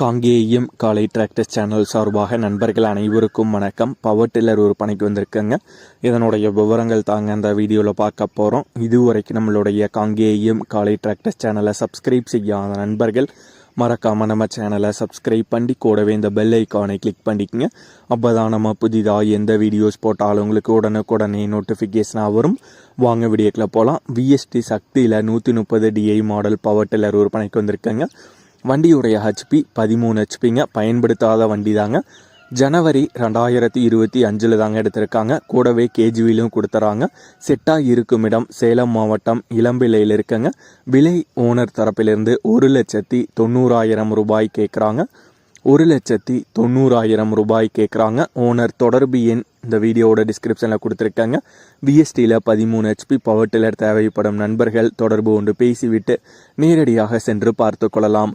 காங்கேயம் காலை tractor channel சார்பாக நண்பர்கள் அனைவருக்கும் வணக்கம். பவர் டில்லர் ஒரு பணிக்கு வந்திருக்கேங்க. இதனுடைய விவரங்கள் தாங்க அந்த வீடியோவில் பார்க்க போகிறோம் இதுவரைக்கும் நம்மளுடைய காங்கேயம் காலை டிராக்டர் சேனலை சப்ஸ்கிரைப் செய்யாத நண்பர்கள் மறக்காமல் நம்ம சேனலை சப்ஸ்கிரைப் பண்ணி கூடவே இந்த பெல் ஐக்கானை கிளிக் பண்ணிக்கோங்க. அப்போ தான் நம்ம புதிதாக எந்த வீடியோஸ் போட்டாலும் உங்களுக்கு உடனுக்குடனே நோட்டிஃபிகேஷனாக வரும். வாங்க வீடியோக்கில் போகலாம் விஎஸ்டி சக்தியில் நூற்றி முப்பது டிஐ மாடல் பவர் டில்லர் ஒரு பணிக்கு வந்திருக்கேங்க. வண்டியுடைய ஹெச்பி பதிமூணு ஹெச்பிங்க பயன்படுத்தாத வண்டி தாங்க ஜனவரி ரெண்டாயிரத்தி இருபத்தி அஞ்சில் தாங்க எடுத்திருக்காங்க. கூடவே கேஜிவிலும் கொடுத்துறாங்க. செட்டாக இருக்கும் இடம் சேலம் மாவட்டம் இளம்பிள்ளையில் இருக்குங்க. விலை ஓனர் தரப்பிலிருந்து ஒரு லட்சத்தி தொண்ணூறாயிரம் ரூபாய் கேட்குறாங்க ஒரு லட்சத்தி தொண்ணூறாயிரம் ரூபாய் கேட்குறாங்க ஓனர் தொடர்பு எண் இந்த வீடியோவோட டிஸ்கிரிப்ஷனில் கொடுத்துருக்காங்க. பிஎஸ்டியில் பதிமூணு ஹெச்பி பவர் டில்லர் தேவைப்படும் நண்பர்கள் தொடர்பு கொண்டு பேசிவிட்டு நேரடியாக சென்று பார்த்து கொள்ளலாம்.